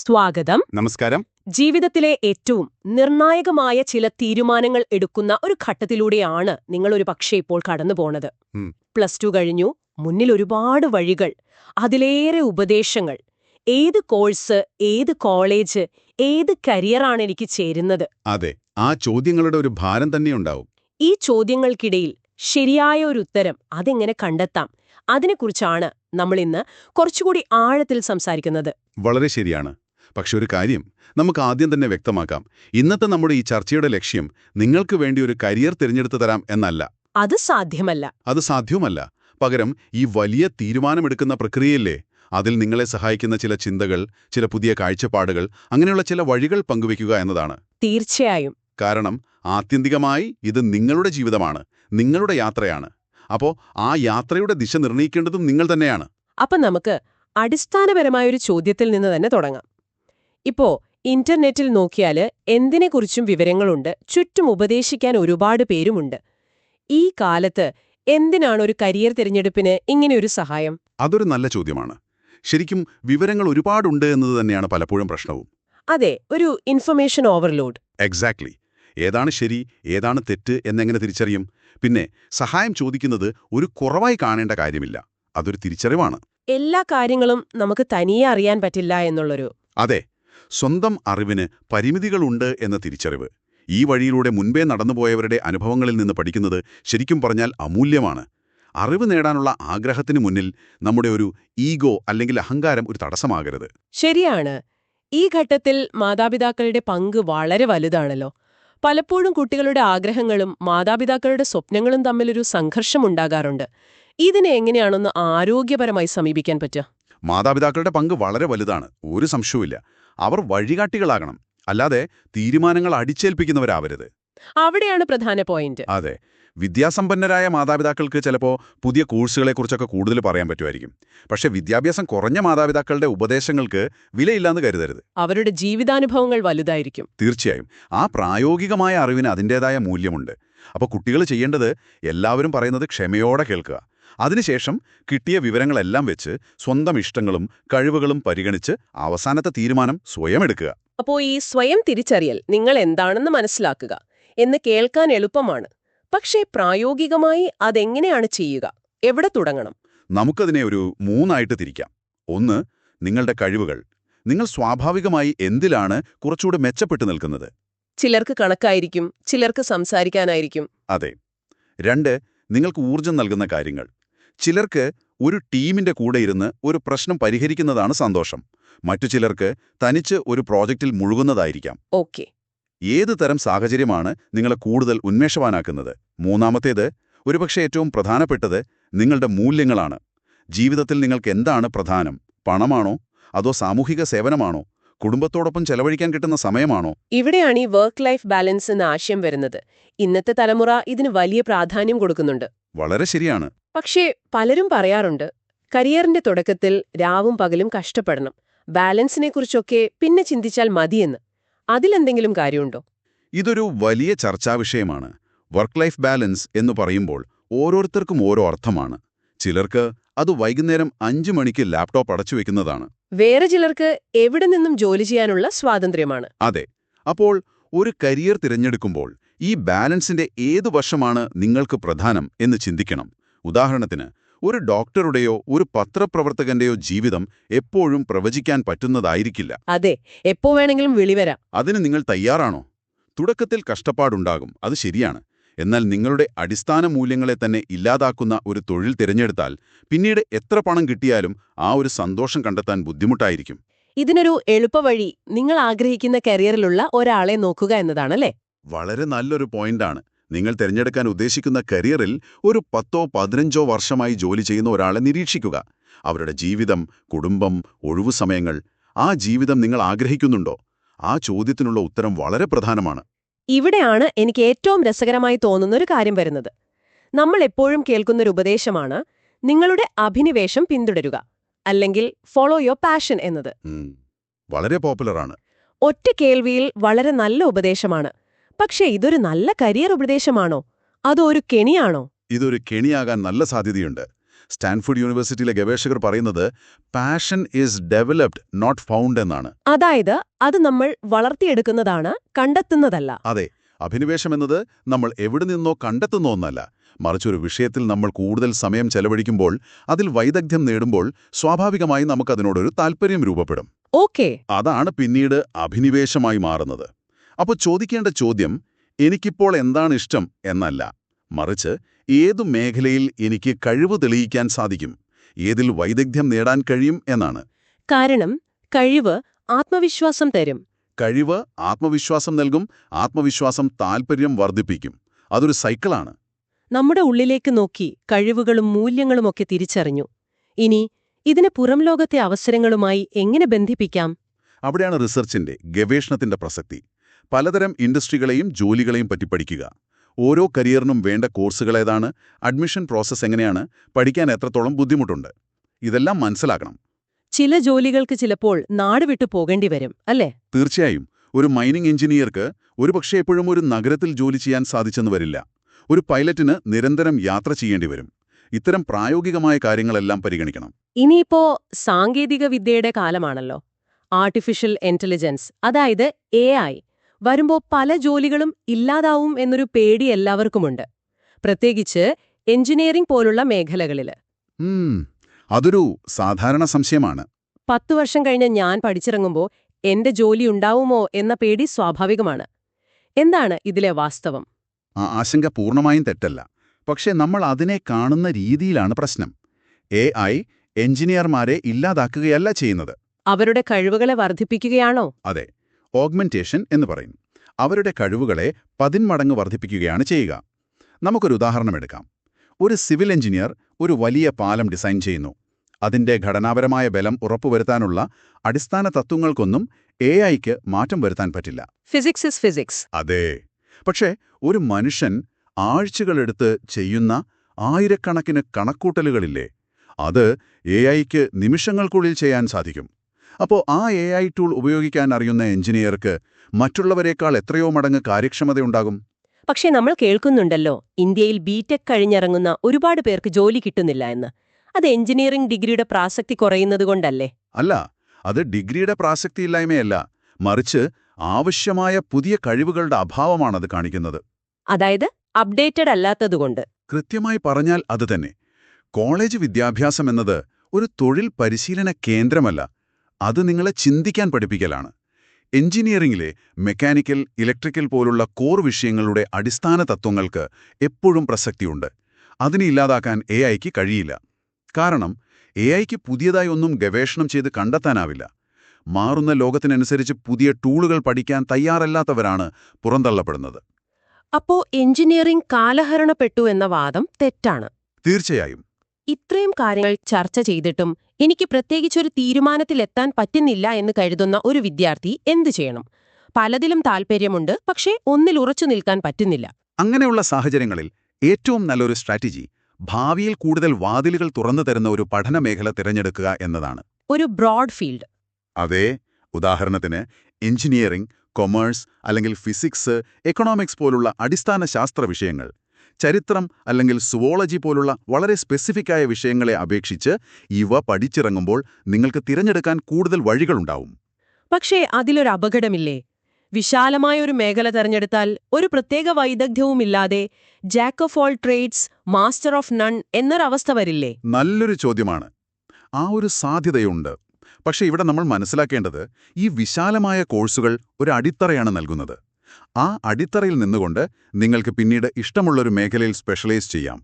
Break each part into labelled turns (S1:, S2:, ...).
S1: സ്വാഗതം.
S2: നമസ്കാരം.
S1: ജീവിതത്തിലെ ഏറ്റവും നിർണായകമായ ചില തീരുമാനങ്ങൾ എടുക്കുന്ന ഒരു ഘട്ടത്തിലൂടെയാണ് നിങ്ങൾ ഒരു പക്ഷേ ഇപ്പോൾ കടന്നു പോണത്. പ്ലസ് ടു കഴിഞ്ഞു മുന്നിൽ ഒരുപാട് വഴികൾ അതിലേറെ ഉപദേശങ്ങൾ. ഏത് കോഴ്സ് ഏത് കോളേജ് ഏത് കരിയറാണ് എനിക്ക് ചേരുന്നത്?
S2: അതെ ആ ചോദ്യങ്ങളുടെ ഒരു ഭാരം തന്നെയുണ്ടാവും
S1: ഈ ചോദ്യങ്ങൾക്കിടയിൽ ശരിയായ ഒരു ഉത്തരം അതെങ്ങനെ കണ്ടെത്താം? അതിനെക്കുറിച്ചാണ് നമ്മൾ ഇന്ന് കുറച്ചുകൂടി ആഴത്തിൽ സംസാരിക്കുന്നത്.
S2: വളരെ ശരിയാണ്. പക്ഷെ ഒരു കാര്യം നമുക്ക് ആദ്യം തന്നെ വ്യക്തമാക്കാം. ഇന്നത്തെ നമ്മുടെ ഈ ചർച്ചയുടെ ലക്ഷ്യം നിങ്ങൾക്ക് വേണ്ടി ഒരു കരിയർ തിരഞ്ഞെടുത്ത് തരാം എന്നല്ല.
S1: അത് സാധ്യമല്ല.
S2: അത് സാധ്യവുമല്ല. പകരം ഈ വലിയ തീരുമാനമെടുക്കുന്ന പ്രക്രിയയില്ലേ? അതിൽ നിങ്ങളെ സഹായിക്കുന്ന ചില ചിന്തകൾ ചില പുതിയ കാഴ്ചപ്പാടുകൾ അങ്ങനെയുള്ള ചില വഴികൾ പങ്കുവയ്ക്കുക എന്നതാണ്.
S1: തീർച്ചയായും.
S2: കാരണം ആത്യന്തികമായി ഇത് നിങ്ങളുടെ ജീവിതമാണ് നിങ്ങളുടെ യാത്രയാണ്. അപ്പോ ആ യാത്രയുടെ ദിശ നിർണയിക്കേണ്ടതും നിങ്ങൾ തന്നെയാണ്.
S1: അപ്പൊ നമുക്ക് അടിസ്ഥാനപരമായ ഒരു ചോദ്യത്തിൽ നിന്ന് തന്നെ തുടങ്ങാം. ഇപ്പോ ഇന്റർനെറ്റിൽ നോക്കിയാൽ എന്തിനെക്കുറിച്ചും വിവരങ്ങളുണ്ട്. ചുറ്റും ഉപദേശിക്കാൻ ഒരുപാട് പേരുമുണ്ട്. ഈ കാലത്ത് എന്തിനാണ് ഒരു കരിയർ തിരഞ്ഞെടുപ്പിന് ഇങ്ങനെയൊരു സഹായം?
S2: അതൊരു നല്ല ചോദ്യമാണ്. ശരിക്കും വിവരങ്ങൾ ഒരുപാടുണ്ട് എന്നത് തന്നെയാണ് പലപ്പോഴും പ്രശ്നവും.
S1: അതെ ഒരു ഇൻഫർമേഷൻ ഓവർലോഡ്.
S2: എക്സാക്ട്ലി. ഏതാണ് ശരി ഏതാണ് തെറ്റ് എന്നെങ്ങനെ തിരിച്ചറിയും? പിന്നെ സഹായം ചോദിക്കുന്നത് ഒരു കുറവായി കാണേണ്ട കാര്യമില്ല. അതൊരു തിരിച്ചറിവാണ്.
S1: എല്ലാ കാര്യങ്ങളും നമുക്ക് തനിയെ അറിയാൻ പറ്റില്ല എന്നുള്ളൊരു
S2: അതെ സ്വന്തം അറിവിന് പരിമിതികളുണ്ട് എന്ന തിരിച്ചറിവ്. ഈ വഴിയിലൂടെ മുൻപേ നടന്നുപോയവരുടെ അനുഭവങ്ങളിൽ നിന്ന് പഠിക്കുന്നത് ശരിക്കും പറഞ്ഞാൽ അമൂല്യമാണ്. അറിവ് നേടാനുള്ള ആഗ്രഹത്തിന് മുന്നിൽ നമ്മുടെ ഒരു ഈഗോ അല്ലെങ്കിൽ അഹങ്കാരം ഒരു തടസ്സമാകരുത്.
S1: ശരിയാണ്. ഈ ഘട്ടത്തിൽ മാതാപിതാക്കളുടെ പങ്ക് വളരെ വലുതാണല്ലോ. പലപ്പോഴും കുട്ടികളുടെ ആഗ്രഹങ്ങളും മാതാപിതാക്കളുടെ സ്വപ്നങ്ങളും തമ്മിലൊരു സംഘർഷമുണ്ടാകാറുണ്ട് ഇതിനെ എങ്ങനെയാണൊന്ന് ആരോഗ്യപരമായി സമീപിക്കാൻ പറ്റുക?
S2: മാതാപിതാക്കളുടെ പങ്ക് വളരെ വലുതാണ് ഒരു സംശയവുമില്ല. അവർ വഴികാട്ടികളാകണം അല്ലാതെ തീരുമാനങ്ങൾ അടിച്ചേൽപ്പിക്കുന്നവരാവരുത്.
S1: അവിടെയാണ് പ്രധാന പോയിന്റ്.
S2: അതെ വിദ്യാസമ്പന്നരായ മാതാപിതാക്കൾക്ക് ചിലപ്പോൾ പുതിയ കോഴ്സുകളെക്കുറിച്ചൊക്കെ കൂടുതൽ പറയാൻ പറ്റുമായിരിക്കും. പക്ഷേ വിദ്യാഭ്യാസം കുറഞ്ഞ മാതാപിതാക്കളുടെ ഉപദേശങ്ങൾക്ക് വിലയില്ലാന്ന് കരുതരുത്.
S1: അവരുടെ ജീവിതാനുഭവങ്ങൾ വലുതായിരിക്കും.
S2: തീർച്ചയായും ആ പ്രായോഗികമായ അറിവിന് അതിന്റേതായ മൂല്യമുണ്ട്. അപ്പോൾ കുട്ടികൾ ചെയ്യേണ്ടത് എല്ലാവരും പറയുന്നത് ക്ഷമയോടെ കേൾക്കുക. അതിനുശേഷം കിട്ടിയ വിവരങ്ങളെല്ലാം വെച്ച് സ്വന്തം ഇഷ്ടങ്ങളും കഴിവുകളും പരിഗണിച്ച് അവസാനത്തെ തീരുമാനം സ്വയം എടുക്കുക.
S1: അപ്പോൾ ഈ സ്വയം തിരിച്ചറിയൽ നിങ്ങൾ എന്താണെന്ന് മനസ്സിലാക്കുക എന്ന് കേൾക്കാൻ എളുപ്പമാണ്. പക്ഷേ പ്രായോഗികമായി അതെങ്ങനെയാണ് ചെയ്യുക? എവിടെ തുടങ്ങണം?
S2: നമുക്കതിനെ ഒരു മൂന്നായിട്ട് തിരിക്കാം. ഒന്ന് നിങ്ങളുടെ കഴിവുകൾ. നിങ്ങൾ സ്വാഭാവികമായി എന്തിലാണ് കുറച്ചുകൂടെ മെച്ചപ്പെട്ടു നിൽക്കുന്നത്?
S1: ചിലർക്ക് കണക്കായിരിക്കും ചിലർക്ക് സംസാരിക്കാനായിരിക്കും.
S2: അതെ. രണ്ട് നിങ്ങൾക്ക് ഊർജം നൽകുന്ന കാര്യങ്ങൾ. ചിലർക്ക് ഒരു ടീമിന്റെ കൂടെ ഇരുന്ന് ഒരു പ്രശ്നം പരിഹരിക്കുന്നതാണ് സന്തോഷം. മറ്റു ചിലർക്ക് തനിച്ച് ഒരു പ്രോജക്റ്റിൽ മുഴുകുന്നതായിരിക്കാം.
S1: ഓക്കെ.
S2: ഏത് തരം സാഹചര്യമാണ് നിങ്ങളെ കൂടുതൽ ഉന്മേഷവാനാക്കുന്നത്? മൂന്നാമത്തേത് ഒരുപക്ഷെ ഏറ്റവും പ്രധാനപ്പെട്ടത് നിങ്ങളുടെ മൂല്യങ്ങളാണ്. ജീവിതത്തിൽ നിങ്ങൾക്ക് എന്താണ് പ്രധാനം? പണമാണോ? അതോ സാമൂഹിക സേവനമാണോ? കുടുംബത്തോടൊപ്പം ചെലവഴിക്കാൻ കിട്ടുന്ന സമയമാണോ?
S1: ഇവിടെയാണ് ഈ വർക്ക് ലൈഫ് ബാലൻസ് എന്ന ആശയം വരുന്നത്. ഇന്നത്തെ തലമുറ ഇതിന് വലിയ പ്രാധാന്യം കൊടുക്കുന്നുണ്ട്.
S2: വളരെ ശരിയാണ്.
S1: പക്ഷേ പലരും പറയാറുണ്ട് കരിയറിന്റെ തുടക്കത്തിൽ രാവും പകലും കഷ്ടപ്പെടണം ബാലൻസിനെക്കുറിച്ചൊക്കെ പിന്നെ ചിന്തിച്ചാൽ മതിയെന്ന്. അതിലെന്തെങ്കിലും കാര്യമുണ്ടോ?
S2: ഇതൊരു വലിയ ചർച്ചാവിഷയമാണ് വർക്ക് ലൈഫ് ബാലൻസ് എന്ന് പറയുമ്പോൾ ഓരോരുത്തർക്കും ഓരോ അർത്ഥമാണ്. ചിലർക്ക് അത് വൈകുന്നേരം അഞ്ചു മണിക്ക് ലാപ്ടോപ്പ് അടച്ചു വെക്കുന്നതാണ്.
S1: വേറെ ചിലർക്ക് എവിടെ നിന്നും ജോലി ചെയ്യാനുള്ള സ്വാതന്ത്ര്യമാണ്.
S2: അതെ അപ്പോൾ ഒരു കരിയർ തിരഞ്ഞെടുക്കുമ്പോൾ ഈ ബാലൻസിന്റെ ഏതു വശമാണ് നിങ്ങൾക്ക് പ്രധാനം എന്ന് ചിന്തിക്കണം. ഉദാഹരണത്തിന് ഒരു ഡോക്ടറുടെയോ ഒരു പത്രപ്രവർത്തകന്റെയോ ജീവിതം എപ്പോഴും പ്രവചിക്കാൻ പറ്റുന്നതായിരിക്കില്ല.
S1: അതെ എപ്പോ വേണമെങ്കിലും വിളിവരാം
S2: അതിന് നിങ്ങൾ തയ്യാറാണോ? തുടക്കത്തിൽ കഷ്ടപ്പാടുണ്ടാകും അത് ശരിയാണ്. എന്നാൽ നിങ്ങളുടെ അടിസ്ഥാന മൂല്യങ്ങളെ തന്നെ ഇല്ലാതാക്കുന്ന ഒരു തൊഴിൽ തിരഞ്ഞെടുത്താൽ പിന്നീട് എത്ര പണം കിട്ടിയാലും ആ ഒരു സന്തോഷം കണ്ടെത്താൻ ബുദ്ധിമുട്ടായിരിക്കും.
S1: ഇതിനൊരു എളുപ്പവഴി നിങ്ങൾ ആഗ്രഹിക്കുന്ന കരിയറിലുള്ള ഒരാളെ നോക്കുക എന്നതാണല്ലേ?
S2: വളരെ നല്ലൊരു പോയിന്റാണ്. നിങ്ങൾ തിരഞ്ഞെടുക്കാൻ ഉദ്ദേശിക്കുന്ന കരിയറിൽ ഒരു പത്തോ പതിനഞ്ചോ വർഷമായി ജോലി ചെയ്യുന്ന ഒരാളെ നിരീക്ഷിക്കുക. അവരുടെ ജീവിതം കുടുംബം ഒഴിവു സമയങ്ങൾ ആ ജീവിതം നിങ്ങൾ ആഗ്രഹിക്കുന്നുണ്ടോ? ആ ചോദ്യത്തിനുള്ള ഉത്തരം വളരെ പ്രധാനമാണ്.
S1: ഇവിടെയാണ് എനിക്ക് ഏറ്റവും രസകരമായി തോന്നുന്ന ഒരു കാര്യം വരുന്നത്. നമ്മൾ എപ്പോഴും കേൾക്കുന്നൊരു ഉപദേശമാണ് നിങ്ങളുടെ അഭിനിവേശം പിന്തുടരുക അല്ലെങ്കിൽ ഫോളോ യുവർ പാഷൻ എന്നത്.
S2: വളരെ വളരെ പോപ്പുലറാണ്.
S1: ഒറ്റ കേൾവിയിൽ വളരെ നല്ല ഉപദേശമാണ്. പക്ഷേ ഇതൊരു നല്ല കരിയർ ഉപദേശമാണോ? അതോ ഒരു കെണിയാണോ?
S2: ഇതൊരു കെണിയാകാൻ നല്ല സാധ്യതയുണ്ട്. സ്റ്റാൻഫോർഡ് യൂണിവേഴ്സിറ്റിയിലെ ഗവേഷകർ പറയുന്നത് passion is developed not found എന്നാണ്.
S1: അതായത് അത് നമ്മൾ വളർത്തിയെടുക്കുന്നതാണ് കണ്ടെത്തുന്നതല്ല.
S2: അതെ അഭിനിവേശം എന്നത് നമ്മൾ എവിടെ നിന്നോ കണ്ടെത്തുന്ന ഒന്നല്ല. മറിച്ച് ഒരു വിഷയത്തിൽ നമ്മൾ കൂടുതൽ സമയം ചെലവഴിക്കുമ്പോൾ അതിൽ വൈദഗ്ധ്യം നേടുമ്പോൾ സ്വാഭാവികമായി നമുക്കതിനോടൊരു താൽപ്പര്യം രൂപപ്പെടും.
S1: ഓക്കെ.
S2: അതാണ് പിന്നീട് അഭിനിവേശമായി മാറുന്നത്. അപ്പോൾ ചോദിക്കേണ്ട ചോദ്യം എനിക്കിപ്പോൾ എന്താണ് ഇഷ്ടം? എന്നല്ല. മറിച്ച് ഏതു മേഖലയിൽ എനിക്ക് കഴിവ് തെളിയിക്കാൻ സാധിക്കും? ഏതിൽ വൈദഗ്ധ്യം നേടാൻ കഴിയും? എന്നാണ്.
S1: കാരണം കഴിവ് ആത്മവിശ്വാസം തരും.
S2: കഴിവ് ആത്മവിശ്വാസം നൽകും ആത്മവിശ്വാസം താൽപ്പര്യം വർദ്ധിപ്പിക്കും. അതൊരു സൈക്കിളാണ്.
S1: നമ്മുടെ ഉള്ളിലേക്ക് നോക്കി കഴിവുകളും മൂല്യങ്ങളുമൊക്കെ തിരിച്ചറിഞ്ഞു. ഇനി ഇതിനെ പുറം ലോകത്തെ അവസരങ്ങളുമായി എങ്ങനെ ബന്ധിപ്പിക്കാം?
S2: അവിടെയാണ് റിസർച്ചിന്റെ ഗവേഷണത്തിന്റെ പ്രസക്തി. പലതരം ഇൻഡസ്ട്രികളെയും ജോലികളെയും പറ്റി പഠിക്കുക. ഓരോ കരിയറിനും വേണ്ട കോഴ്സുകൾ ഏതാണ് അഡ്മിഷൻ പ്രോസസ്സ് എങ്ങനെയാണ് പഠിക്കാൻ എത്രത്തോളം ബുദ്ധിമുട്ടുണ്ട് ഇതെല്ലാം മനസ്സിലാക്കണം.
S1: ചില ജോലികൾക്ക് ചിലപ്പോൾ നാട് വിട്ടു പോകേണ്ടി വരും അല്ലേ?
S2: തീർച്ചയായും. ഒരു മൈനിങ് എഞ്ചിനീയർക്ക് ഒരുപക്ഷെ എപ്പോഴും ഒരു നഗരത്തിൽ ജോലി ചെയ്യാൻ സാധിച്ചെന്ന് വരില്ല. ഒരു പൈലറ്റിന് നിരന്തരം യാത്ര ചെയ്യേണ്ടി വരും. ഇത്തരം പ്രായോഗികമായ കാര്യങ്ങളെല്ലാം പരിഗണിക്കണം.
S1: ഇനിയിപ്പോ സാങ്കേതിക വിദ്യയുടെ കാലമാണല്ലോ. ആർട്ടിഫിഷ്യൽ ഇന്റലിജൻസ് അതായത് എ ഐ വരുമ്പോ പല ജോലികളും ഇല്ലാതാവും എന്നൊരു പേടി എല്ലാവർക്കുമുണ്ട്. പ്രത്യേകിച്ച് എഞ്ചിനീയറിംഗ് പോലുള്ള മേഖലകളിൽ.
S2: ഉം, അതൊരു സാധാരണ സംശയമാണ്.
S1: പത്തു വർഷം കഴിഞ്ഞ് ഞാൻ പഠിച്ചിറങ്ങുമ്പോൾ എന്റെ ജോലി ഉണ്ടാവുമോ എന്ന പേടി സ്വാഭാവികമാണ്. എന്താണ് ഇതിലെ വാസ്തവം?
S2: ആ ആശങ്ക പൂർണമായും തെറ്റല്ല. പക്ഷേ നമ്മൾ അതിനെ കാണുന്ന രീതിയിലാണ് പ്രശ്നം. എ ഐ എഞ്ചിനീയർമാരെ ഇല്ലാതാക്കുകയല്ല ചെയ്യുന്നത്.
S1: അവരുടെ കഴിവുകളെ വർദ്ധിപ്പിക്കുകയാണോ?
S2: അതെ. ഓഗ്മെന്റേഷൻ എന്ന് പറയും. അവരുടെ കഴിവുകളെ പതിന്മടങ്ങ് വർദ്ധിപ്പിക്കുകയാണ് ചെയ്യുക. നമുക്കൊരു ഉദാഹരണം എടുക്കാം. ഒരു സിവിൽ എഞ്ചിനീയർ ഒരു വലിയ പാലം ഡിസൈൻ ചെയ്യുന്നു. അതിന്റെ ഘടനാപരമായ ബലം ഉറപ്പുവരുത്താനുള്ള അടിസ്ഥാന തത്വങ്ങൾക്കൊന്നും എ ഐക്ക് മാറ്റം വരുത്താൻ പറ്റില്ല.
S1: ഫിസിക്സ് ഇസ് ഫിസിക്സ്
S2: അതെ. പക്ഷേ ഒരു മനുഷ്യൻ ആഴ്ചകളെടുത്ത് ചെയ്യുന്ന ആയിരക്കണക്കിന് കണക്കൂട്ടലുകളില്ലേ? അത് എ ഐക്ക് നിമിഷങ്ങൾക്കുള്ളിൽ ചെയ്യാൻ സാധിക്കും. അപ്പോൾ ആ എ ഐ ടൂൾ ഉപയോഗിക്കാൻ അറിയുന്ന എഞ്ചിനീയർക്ക് മറ്റുള്ളവരെക്കാൾ എത്രയോ മടങ്ങ് കാര്യക്ഷമതയുണ്ടാകും?
S1: പക്ഷേ നമ്മൾ കേൾക്കുന്നുണ്ടല്ലോ ഇന്ത്യയിൽ ബിടെക് കഴിഞ്ഞിറങ്ങുന്ന ഒരുപാട് പേർക്ക് ജോലി കിട്ടുന്നില്ല എന്ന്. അത് എഞ്ചിനീയറിംഗ് ഡിഗ്രിയുടെ പ്രാസക്തി കുറയുന്നതുകൊണ്ടല്ലേ
S2: അല്ല അത് ഡിഗ്രിയുടെ പ്രാസക്തിയില്ലായ്മയല്ല മറിച്ച് ആവശ്യമായ പുതിയ കഴിവുകളുടെ അഭാവമാണത് കാണിക്കുന്നത്.
S1: അതായത് അപ്ഡേറ്റഡ് അല്ലാത്തതുകൊണ്ട്
S2: കൃത്യമായി പറഞ്ഞാൽ അത് തന്നെ. കോളേജ് വിദ്യാഭ്യാസം എന്നത് ഒരു തൊഴിൽ പരിശീലന കേന്ദ്രമല്ല അത് നിങ്ങളെ ചിന്തിക്കാൻ പഠിപ്പിക്കലാണ്. എഞ്ചിനീയറിംഗിലെ മെക്കാനിക്കൽ ഇലക്ട്രിക്കൽ പോലുള്ള കോർ വിഷയങ്ങളുടെ അടിസ്ഥാന തത്വങ്ങൾക്ക് എപ്പോഴും പ്രസക്തിയുണ്ട്. അതിനെ ഇല്ലാതാക്കാൻ എ ഐക്ക് കഴിയില്ല. കാരണം എ ഐക്ക് പുതിയതായി ഒന്നും ഗവേഷണം ചെയ്ത് കണ്ടെത്താനാവില്ല. മാറുന്ന ലോകത്തിനനുസരിച്ച് പുതിയ ടൂളുകൾ പഠിക്കാൻ തയ്യാറല്ലാത്തവരാണ് പുറന്തള്ളപ്പെടുന്നത്.
S1: അപ്പോ എഞ്ചിനീയറിംഗ് കാലഹരണപ്പെട്ടു എന്ന വാദം തെറ്റാണ്.
S2: തീർച്ചയായും.
S1: ഇത്രയും കാര്യങ്ങൾ ചർച്ച ചെയ്തിട്ടും എനിക്ക് പ്രത്യേകിച്ചൊരു തീരുമാനത്തിലെത്താൻ പറ്റുന്നില്ല എന്ന് കരുതുന്ന ഒരു വിദ്യാർത്ഥി എന്തു ചെയ്യണം? പലതിലും താൽപ്പര്യമുണ്ട് പക്ഷേ ഒന്നിൽ ഉറച്ചു നിൽക്കാൻ പറ്റുന്നില്ല.
S2: അങ്ങനെയുള്ള സാഹചര്യങ്ങളിൽ ഏറ്റവും നല്ലൊരു സ്ട്രാറ്റജി ഭാവിയിൽ കൂടുതൽ വാതിലുകൾ തുറന്നു തരുന്ന ഒരു പഠന മേഖല തിരഞ്ഞെടുക്കുക എന്നതാണ്.
S1: ഒരു ബ്രോഡ് ഫീൽഡ്.
S2: അതെ ഉദാഹരണത്തിന് എഞ്ചിനീയറിംഗ് കൊമേഴ്സ് അല്ലെങ്കിൽ ഫിസിക്സ് എക്കണോമിക്സ് പോലുള്ള അടിസ്ഥാന ശാസ്ത്ര വിഷയങ്ങൾ ചരിത്രം അല്ലെങ്കിൽ സുവോളജി പോലുള്ള വളരെ സ്പെസിഫിക്കായ വിഷയങ്ങളെ അപേക്ഷിച്ച് ഇവ പഠിച്ചിറങ്ങുമ്പോൾ നിങ്ങൾക്ക് തിരഞ്ഞെടുക്കാൻ കൂടുതൽ വഴികളുണ്ടാവും.
S1: പക്ഷേ അതിലൊരു അപകടമില്ലേ? വിശാലമായ ഒരു മേഖല തെരഞ്ഞെടുത്താൽ ഒരു പ്രത്യേക വൈദഗ്ധ്യവുമില്ലാതെ jack of all trades master of none എന്നൊരവസ്ഥ വരില്ലേ?
S2: നല്ലൊരു ചോദ്യമാണ്. ആ ഒരു സാധ്യതയുണ്ട്. പക്ഷേ ഇവിടെ നമ്മൾ മനസ്സിലാക്കേണ്ടത് ഈ വിശാലമായ കോഴ്സുകൾ ഒരു അടിത്തറയാണ് നൽകുന്നത്. ആ അടിത്തറയിൽ നിന്നുകൊണ്ട് നിങ്ങൾക്ക് പിന്നീട് ഇഷ്ടമുള്ളൊരു മേഖലയിൽ സ്പെഷ്യലൈസ് ചെയ്യാം.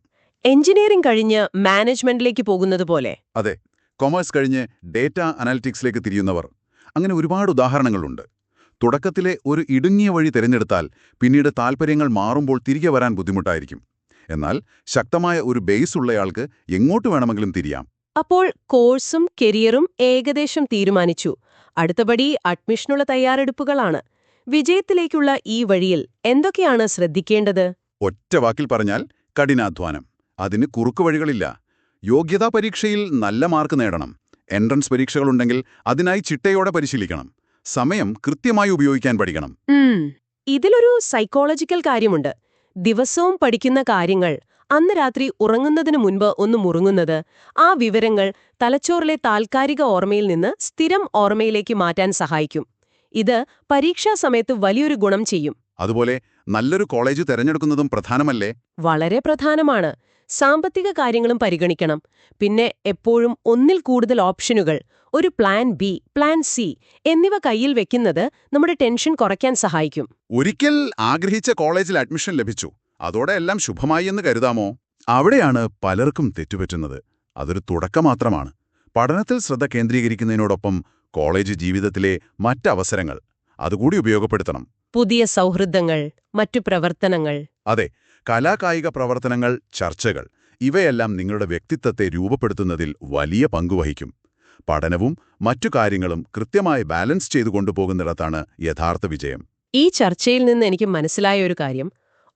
S1: എഞ്ചിനീയറിംഗ് കഴിഞ്ഞ് മാനേജ്മെന്റിലേക്ക് പോകുന്നത് പോലെ.
S2: അതെ കൊമേഴ്സ് കഴിഞ്ഞ് ഡേറ്റ അനാലിറ്റിക്സിലേക്ക് തിരിയുന്നവർ. അങ്ങനെ ഒരുപാട് ഉദാഹരണങ്ങളുണ്ട്. തുടക്കത്തിലെ ഒരു ഇടുങ്ങിയ വഴി തിരഞ്ഞെടുത്താൽ പിന്നീട് താൽപ്പര്യങ്ങൾ മാറുമ്പോൾ തിരികെ വരാൻ ബുദ്ധിമുട്ടായിരിക്കും. എന്നാൽ ശക്തമായ ഒരു ബേസ് ഉള്ളയാൾക്ക് എങ്ങോട്ട് വേണമെങ്കിലും തിരിയാം.
S1: അപ്പോൾ കോഴ്സും കരിയറും ഏകദേശം തീരുമാനിച്ചു. അടുത്തപടി അഡ്മിഷനുള്ള തയ്യാറെടുപ്പുകളാണ്. വിജയത്തിലേക്കുള്ള ഈ വഴിയിൽ എന്തൊക്കെയാണ് ശ്രദ്ധിക്കേണ്ടത്?
S2: ഒറ്റ വാക്കിൽ പറഞ്ഞാൽ കഠിനാധ്വാനം. അതിന് കുറുക്കു വഴികളില്ല. യോഗ്യതാ പരീക്ഷയിൽ നല്ല മാർക്ക് നേടണം. എൻട്രൻസ് പരീക്ഷകളുണ്ടെങ്കിൽ അതിനായി ചിട്ടയോടെ പരിശീലിക്കണം. സമയം കൃത്യമായി ഉപയോഗിക്കാൻ പഠിക്കണം.
S1: ഇതിലൊരു സൈക്കോളജിക്കൽ കാര്യമുണ്ട്. ദിവസവും പഠിക്കുന്ന കാര്യങ്ങൾ അന്ന് രാത്രി ഉറങ്ങുന്നതിനു മുൻപ് ഒന്ന് മുറുങ്ങുന്നത് ആ വിവരങ്ങൾ തലച്ചോറിലെ താൽക്കാലിക ഓർമ്മയിൽ നിന്ന് സ്ഥിരം ഓർമ്മയിലേക്ക് മാറ്റാൻ സഹായിക്കും. ഇത് പരീക്ഷാ സമയത്ത് വലിയൊരു ഗുണം ചെയ്യും.
S2: അതുപോലെ നല്ലൊരു കോളേജ് തിരഞ്ഞെടുക്കുന്നതും പ്രധാനമല്ലേ?
S1: വളരെ പ്രധാനമാണ്. സാമ്പത്തിക കാര്യങ്ങളും പരിഗണിക്കണം. പിന്നെ എപ്പോഴും ഒന്നിൽ കൂടുതൽ ഓപ്ഷനുകൾ ഒരു പ്ലാൻ ബി പ്ലാൻ സി എന്നിവ കയ്യിൽ വെക്കുന്നത് നമ്മുടെ ടെൻഷൻ കുറയ്ക്കാൻ സഹായിക്കും.
S2: ഒരിക്കൽ ആഗ്രഹിച്ച കോളേജിൽ അഡ്മിഷൻ ലഭിച്ചു. അതോടെ എല്ലാം ശുഭമായി എന്ന് കരുതാമോ? അവിടെയാണ് പലർക്കും തെറ്റുപറ്റുന്നത്. അതൊരു തുടക്കം മാത്രമാണ്. പഠനത്തിൽ ശ്രദ്ധ കേന്ദ്രീകരിക്കുന്നതിനോടൊപ്പം കോളേജ് ജീവിതത്തിലെ മറ്റവസരങ്ങൾ അതുകൂടി ഉപയോഗപ്പെടുത്തണം.
S1: പുതിയ സൗഹൃദങ്ങൾ മറ്റു പ്രവർത്തനങ്ങൾ.
S2: അതെ കലാകായിക പ്രവർത്തനങ്ങൾ ചർച്ചകൾ ഇവയെല്ലാം നിങ്ങളുടെ വ്യക്തിത്വത്തെ രൂപപ്പെടുത്തുന്നതിൽ വലിയ പങ്കുവഹിക്കും പഠനവും മറ്റു കാര്യങ്ങളും കൃത്യമായി ബാലൻസ് ചെയ്തു കൊണ്ടുപോകുന്നിടത്താണ് യഥാർത്ഥ വിജയം.
S1: ഈ ചർച്ചയിൽ നിന്ന് എനിക്ക് മനസ്സിലായ ഒരു കാര്യം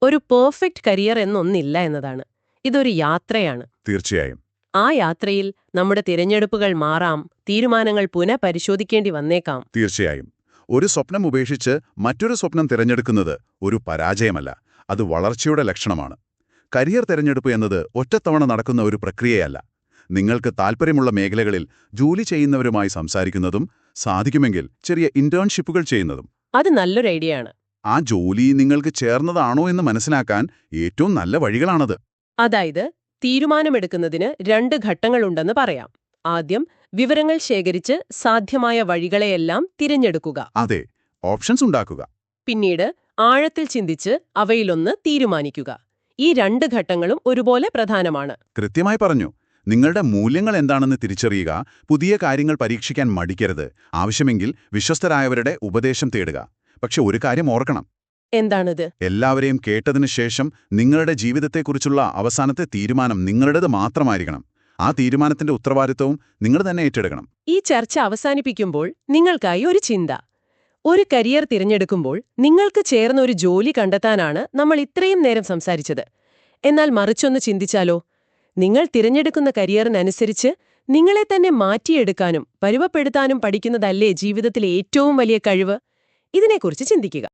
S1: ഒരു പെർഫെക്റ്റ് കരിയർ എന്നൊന്നില്ല എന്നതാണ്. ഇതൊരു യാത്രയാണ്.
S2: തീർച്ചയായും.
S1: ആ യാത്രയിൽ നമ്മുടെ തിരഞ്ഞെടുപ്പുകൾ മാറാം തീരുമാനങ്ങൾ പുനഃപരിശോധിക്കേണ്ടി വന്നേക്കാം.
S2: തീർച്ചയായും. ഒരു സ്വപ്നം ഉപേക്ഷിച്ച് മറ്റൊരു സ്വപ്നം തിരഞ്ഞെടുക്കുന്നത് ഒരു പരാജയമല്ല അത് വളർച്ചയുടെ ലക്ഷണമാണ്. കരിയർ തിരഞ്ഞെടുപ്പ് എന്നത് ഒറ്റത്തവണ നടക്കുന്ന ഒരു പ്രക്രിയയല്ല. നിങ്ങൾക്ക് താൽപ്പര്യമുള്ള മേഖലകളിൽ ജോലി ചെയ്യുന്നവരുമായി സംസാരിക്കുന്നതും സാധിക്കുമെങ്കിൽ ചെറിയ ഇന്റേൺഷിപ്പുകൾ ചെയ്യുന്നതും.
S1: അത് നല്ലൊരു ഐഡിയ ആണ്.
S2: ആ ജോലി നിങ്ങൾക്ക് ചേർന്നതാണോ എന്ന് മനസ്സിലാക്കാൻ ഏറ്റവും നല്ല വഴികളാണത്.
S1: അതായത് തീരുമാനമെടുക്കുന്നതിന് രണ്ട് ഘട്ടങ്ങളുണ്ടെന്ന് പറയാം. ആദ്യം വിവരങ്ങൾ ശേഖരിച്ച് സാധ്യമായ വഴികളെയെല്ലാം തിരഞ്ഞെടുക്കുക.
S2: അതെ ഓപ്ഷൻസ് ഉണ്ടാക്കുക.
S1: പിന്നീട് ആഴത്തിൽ ചിന്തിച്ച് അവയിലൊന്ന് തീരുമാനിക്കുക. ഈ രണ്ട് ഘട്ടങ്ങളും ഒരുപോലെ പ്രധാനമാണ്.
S2: കൃത്യമായി പറഞ്ഞു നിങ്ങളുടെ മൂല്യങ്ങൾ എന്താണെന്ന് തിരിച്ചറിയുക പുതിയ കാര്യങ്ങൾ പരീക്ഷിക്കാൻ മടിക്കരുത് ആവശ്യമെങ്കിൽ വിശ്വസ്തരായവരുടെ ഉപദേശം തേടുക. പക്ഷെ ഒരു കാര്യം ഓർക്കണം
S1: എന്താണിത്?
S2: എല്ലാവരെയും കേട്ടതിനു ശേഷം നിങ്ങളുടെ ജീവിതത്തെക്കുറിച്ചുള്ള അവസാനത്തെ തീരുമാനം നിങ്ങളുടേത് മാത്രമായിരിക്കണം. ആ തീരുമാനത്തിന്റെ ഉത്തരവാദിത്വവും നിങ്ങൾ തന്നെ ഏറ്റെടുക്കണം.
S1: ഈ ചർച്ച അവസാനിപ്പിക്കുമ്പോൾ നിങ്ങൾക്കായി ഒരു ചിന്ത. ഒരു കരിയർ തിരഞ്ഞെടുക്കുമ്പോൾ നിങ്ങൾക്ക് ചേർന്ന ഒരു ജോലി കണ്ടെത്താനാണ് നമ്മൾ ഇത്രയും നേരം സംസാരിച്ചത്. എന്നാൽ മറിച്ചൊന്ന് ചിന്തിച്ചാലോ? നിങ്ങൾ തിരഞ്ഞെടുക്കുന്ന കരിയറിനനുസരിച്ച് നിങ്ങളെ തന്നെ മാറ്റിയെടുക്കാനും പരുവപ്പെടുത്താനും പഠിക്കുന്നതല്ലേ ജീവിതത്തിലെ ഏറ്റവും വലിയ കഴിവ്? ഇതിനെക്കുറിച്ച് ചിന്തിക്കുക.